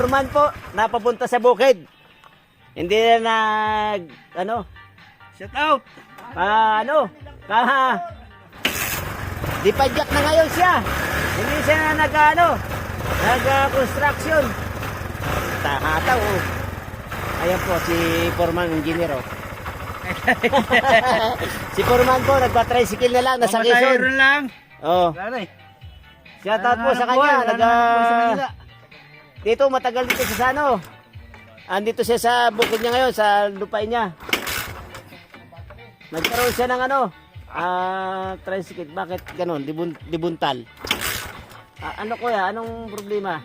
foreman po, napapunta sa bukid. Hindi na nag, ano, Shout out! pa, ano, pa, di padyak na ngayon siya. Hindi siya na nag, ano, nag-construction. Tahataw, oh. Ayan po, si foreman engineer, oh. si foreman po, nagpa-tricycle na lang, nasa Quezon. Lang. Oh. Shout out po sa kanya. Nag, dito, matagal dito siya sa ano. Andito siya sa bukid niya ngayon, sa lupain niya. Nagkaroon siya ng ano, ah, tricycle. Bakit ganun? Dibun, dibuntal. Ah, ano kuya? Anong problema?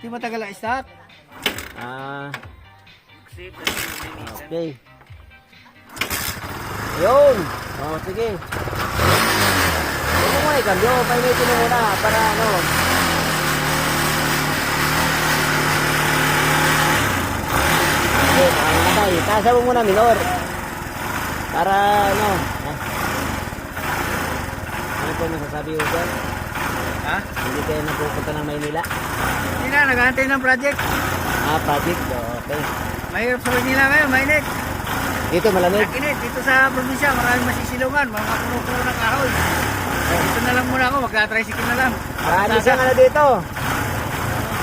Di matagal ang start. Ah, okay. Yun. Oh, sige. Huwag mo nga ikambyo. Painitin mo muna para ano. Okay, nakakamatay. Tasa mo muna, minor. Para ano. ah. Ano po masasabi ko dyan? Ha? Hindi kayo napupunta ng Maynila? Hindi na, naghahantay ng project. Ah, project. Okay. Mahirap sa Manila ngayon, mainit. Dito malamig. Nakinit, dito sa probinsya, maraming masisilungan, mga puno-puno ng kahoy. Dito na lang muna ako, magka-tricycle na lang. Marami siyang ano dito.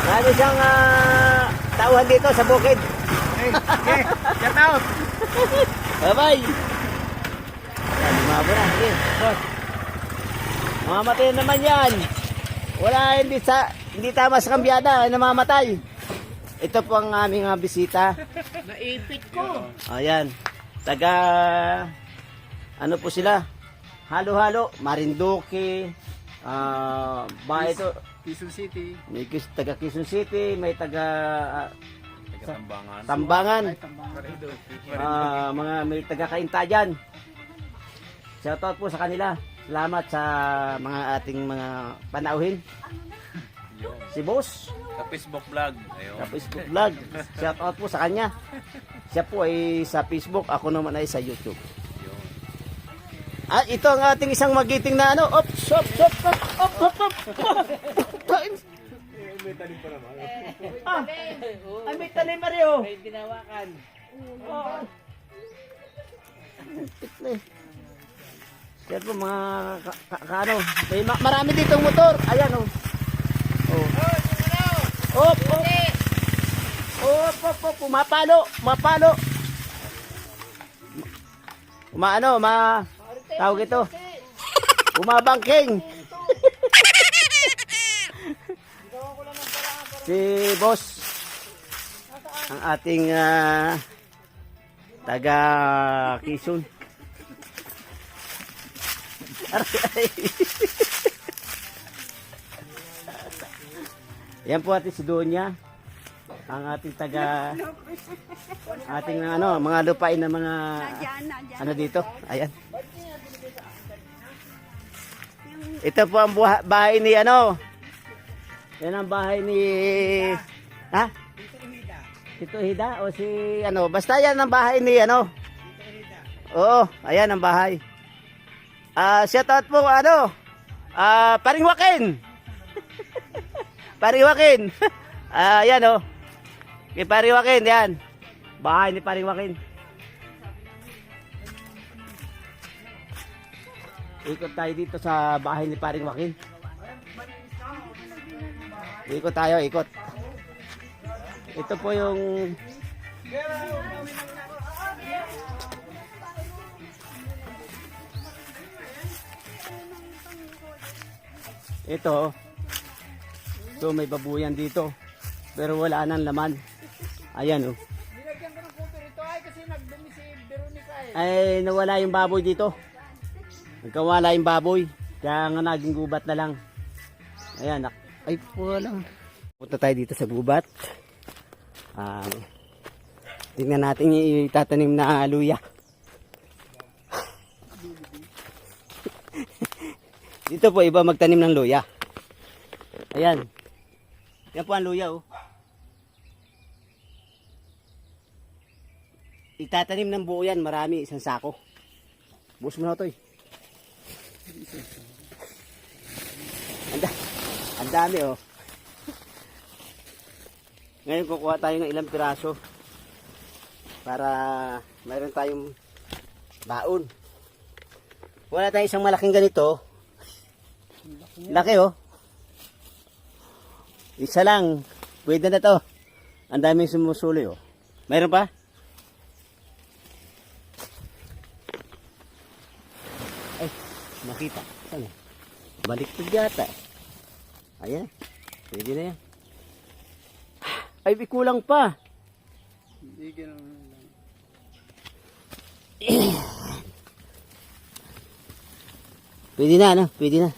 Marami siyang ah, tauhan dito sa bukid. Okay, shout out. Bye-bye. Yan, Lumabo na. Sige, boss. Mamamatay na naman yan. Wala, hindi sa hindi tama sa kambyada, namamatay. Ito po ang aming bisita. Naipit ko. Ayan. Taga ano po sila? Halo-halo, Marinduque, ah, ba ito, Quezon City. may taga Quezon City, may taga ah, Tambangan. Tambangan, ah, mga may taga Kaintayan. Shoutout po sa kanila. Salamat sa mga ating mga panauhin. Si Boss, Sa Facebook vlog. Ayun. sa Facebook vlog. Shoutout po sa kanya. Siya po ay sa Facebook, ako naman ay sa YouTube. Ah, ito ang ating isang magiting na ano. Op, op, op, op, op, op, op. Kain. Ah, ay may tanim pa rin, oh. May ginawakan. Oo. Eh. Yan po mga ka, ka, ka- ano. May ma- marami dito motor. Ayan oh. Oh. Op, op. Op, op, op. Pumapalo. Pumapalo. Umaano, ma... Tawag ito. Umabangking. Si boss ang ating ah, taga Quezon. Yan po ating si Donya. Ang ating taga ating ano, mga lupain na mga ano dito. Ayan. Ito po ang buha- bahay ni ano. Yan ang bahay ni Ha? Tito Hida o si ano, basta yan ang bahay ni ano. Oo, ayan ang bahay. Ah, shout out po ano. Ah, paring Wakin. paring Wakin. Ah, ayan oh. Kay paring Wakin, yan. Bahay ni paring Wakin. Ikot tayo dito sa bahay ni paring Wakin. Ikot tayo, ikot. Ito po yung Ito. So may babuyan dito. Pero wala nang laman. Ayan oh. Nilagyan ko ng ito ay kasi nagdumi si Veronica eh. Ay nawala yung baboy dito. Nagkawala yung baboy. Kaya nga naging gubat na lang. Ayan. nak- Ay po lang. Punta tayo dito sa gubat. Ah, tingnan natin yung itatanim na luya. dito po iba magtanim ng luya. Ayan. Yan po ang luya oh. Itatanim ng buo yan, marami, isang sako. Bus mo na ito eh. Ang, da- ang dami oh. Ngayon kukuha tayo ng ilang piraso para mayroon tayong baon. Wala tayong isang malaking ganito. Laki oh. Isa lang. Pwede na to. Ang daming sumusuloy oh. Mayroon pa? Ay, nakita. Saan? Baliktad yata. Ayan. Pwede na yan. Ay, may kulang pa. Hindi ganun lang. Pwede na, ano? Pwede na.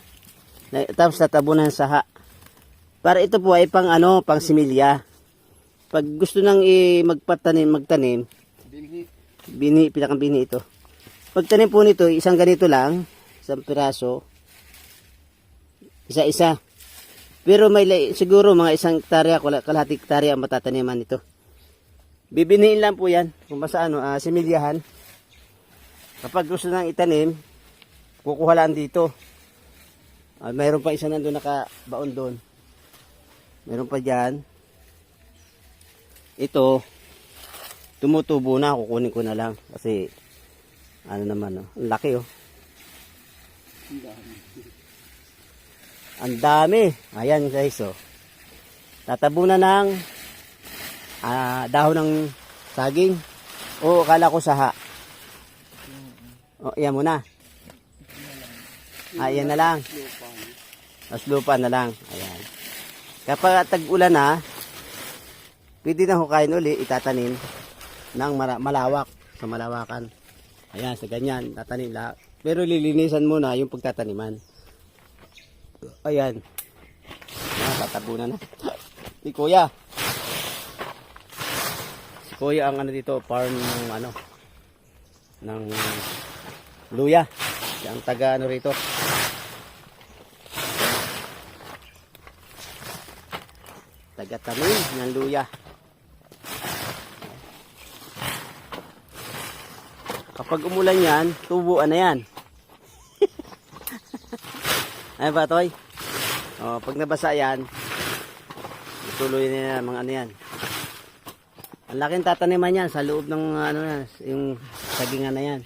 tapos tatabunan sa ha. Para ito po ay pang ano, pang similya. Pag gusto nang i magpatanim, magtanim, Binhi. bini, pinakang bini ito. Pagtanim po nito, isang ganito lang, isang piraso, isa-isa. Pero may siguro mga isang hektarya, kala- kalahating hektarya ang matataniman nito. Bibiniin lang po yan, kung basta ano, ah, similyahan. Kapag gusto nang itanim, kukuha lang dito. Ah, mayroon pa isa nandun nakabaon doon. Meron pa dyan. Ito, tumutubo na, kukunin ko na lang. Kasi, ano naman, oh, ang laki oh. Ang dami. Ayan guys, oh. Tatabunan ng ah, dahon ng saging. O, akala ko saha. O, yan muna. Ayan na lang. Mas lupa na lang. Ayan. Kapag tag-ulan na, pwede na hukayin uli, itatanim ng malawak sa malawakan. Ayan, sa ganyan, tatanim lahat. Pero lilinisan muna yung pagtataniman. Ayan. Ayan, tatabunan na. Si Kuya. Si Kuya ang ano dito, farm ng ano, ng luya. Siya ang taga ano rito. Taga tanim ng luya. Kapag umulan yan, tubuan na yan. Ay ba, Toy? O, pag nabasa yan, tuloy na yan, mga ano yan. Ang laking tataniman yan sa loob ng ano yan, yung sagingan na yan.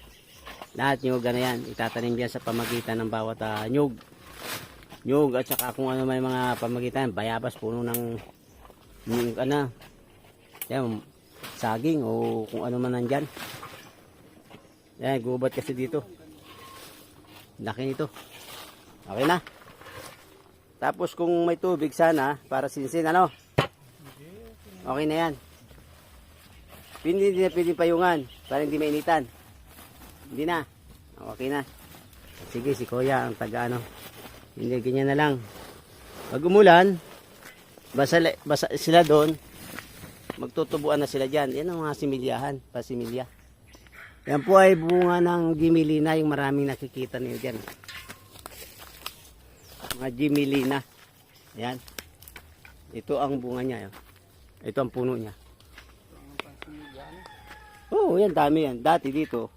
Lahat nyug na yan, itatanim yan sa pamagitan ng bawat ah, nyug. Nyug at saka kung ano may mga pamagitan, bayabas, puno ng yung ano, yan, saging o kung ano man nandyan. Yan, gubat kasi dito. Laki nito. Okay na. Tapos kung may tubig sana, para sinsin, ano? Okay na yan. Hindi, hindi na payungan, para hindi mainitan. Hindi na. Okay na. Sige, si Kuya, ang taga ano. Hindi, ganyan na lang. Pag umulan, basa, basa sila doon, magtutubuan na sila dyan. Yan ang mga similyahan, pasimilya. Yan po ay bunga ng gimilina, yung maraming nakikita niyo dyan. Mga gimilina. Yan. Ito ang bunga niya. Yun. Ito ang puno niya. Oo, oh, yan dami yan. Dati dito,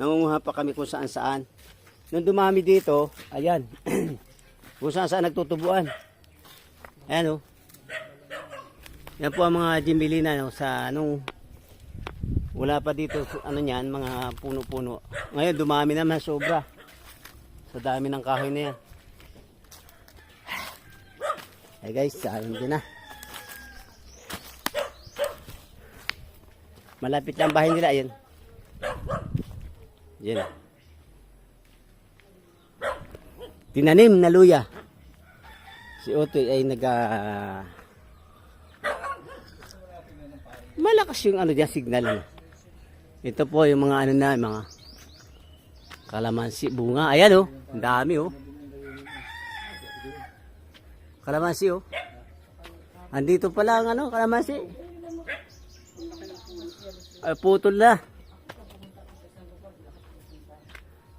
nangunguha pa kami kung saan saan. Nung dumami dito, ayan. kung saan saan nagtutubuan. Ayan o. Yan po ang mga gimilina no, sa anong wala pa dito ano niyan, mga puno-puno. Ngayon dumami naman sobra. Sa dami ng kahoy na yan. Hey guys, ayun din na. Malapit lang bahay nila, ayun. Yan. Tinanim na luya. Si Otoy ay nag ah, Malakas yung ano diyan signal ano. Ito po yung mga ano na, mga kalamansi bunga. Ayan oh, ang dami oh. Kalamansi oh. Andito pala ang ano, kalamansi. Ay, putol na.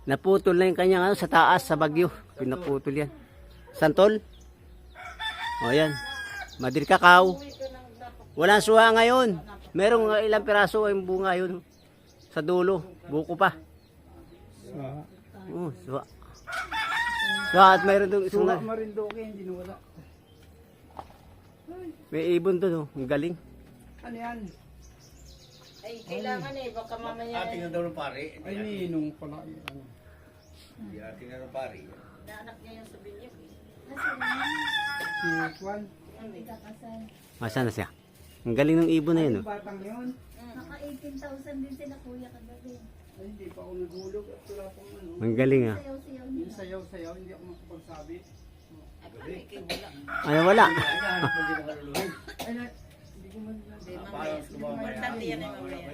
Naputol na yung kanyang ano, sa taas, sa bagyo. Pinaputol yan. Santol? O yan. Madrid kakao. Walang suha ngayon. Merong ilang piraso yung bunga yun. Sa dulo. Buko pa. Oh, suha. Suha at mayroon doon Suwa Marindoke, hindi nawala. May ibon doon, oh. Ang galing. Ano yan? Ay, kailangan eh. Baka mamaya Ating na daw ng pare. Ay, ninong pala. Ano. Hindi ating na ng pare. naanak niya yung sabi niya. eh. Si Juan. Masa na siya? Ang galing ng ibon na yun, oh. Batang yun. Naka 18,000 din sila kuya kagabi. Ay, hindi pa ako naghulog at wala pang ano. Ang galing, ah. Sayaw-sayaw sayaw-sayaw, hindi ako makapagsabi. Ay, wala. Eh.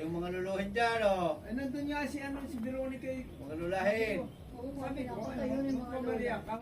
Yung mga luluhin dyan, oh. Ay, nandun nga si, ano, si Veronica. eh. Mga lulahin. Sabi ko, ano, mga ako.